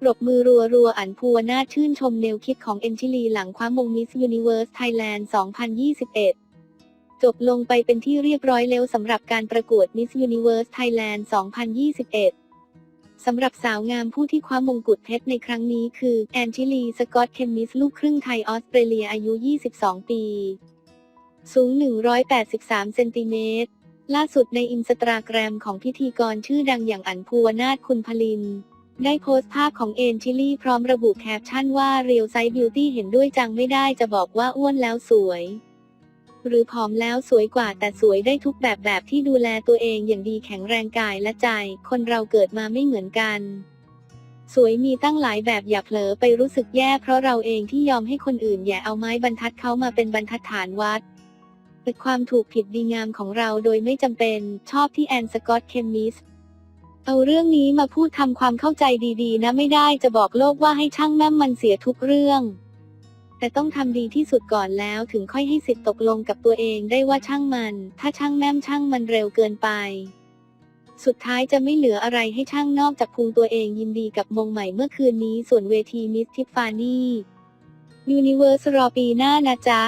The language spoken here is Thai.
ปรบมือรัวๆ อันภูวนาชื่นชมแนวคิดของเอนชิลีหลังคว้ามงมิสยูนิเวิร์สไทยแลนด์ 2021 จบลงไปเป็นที่เรียบร้อยแล้วสำหรับการประกวด Miss Universe Thailand 2021 สำหรับสาวงามผู้ที่คว้ามงกุฎเพชรในครั้งนี้คือ แอนชิลี สกอตเคมิส ลูกครึ่งไทยออสเตรเลียอายุ 22 ปี สูง 183 เซนติเมตร ล่าสุดในอินสตาแกรมของพิธีกรชื่อดังอย่างอันภูวนาถคุณพลิน ได้โพสต์ภาพของเอนชิลี่พร้อมระบุแคปชั่นว่าเรียวไซบิวตี้เห็นด้วยจังไม่ได้จะบอกว่าอ้วนแล้วสวย หรือผอมแล้วสวยกว่าแต่สวยได้ทุกแบบแบบที่ดูแลตัวเองอย่างดีแข็งแรงกายและใจ คนเราเกิดมาไม่เหมือนกัน สวยมีตั้งหลายแบบอย่าเผลอไปรู้สึกแย่เพราะเราเองที่ยอมให้คนอื่นแย่เอาไม้บรรทัดเขามาเป็นบรรทัดฐานวัดเป็นความถูกผิดดีงามของเราโดยไม่จำเป็นชอบที่แอนสกอตเคมมิส เอาเรื่องนี้มาพูดทำความเข้าใจดีๆ นะไม่ได้จะบอกโลกว่าให้ช่างแม่มมันเสียทุกเรื่อง แต่ต้องทำดีที่สุดก่อนแล้วถึงค่อยให้สิทธิ์ตกลงกับตัวเองได้ว่าช่างมัน ถ้าช่างแม่มช่างมันเร็วเกินไป สุดท้ายจะไม่เหลืออะไรให้ช่างนอกจากพุงตัวเองยินดีกับมงใหม่เมื่อคืนนี้ส่วนเวทีมิสทิฟฟานี่ยูนิเวอร์สรอปีหน้านะจ๊ะ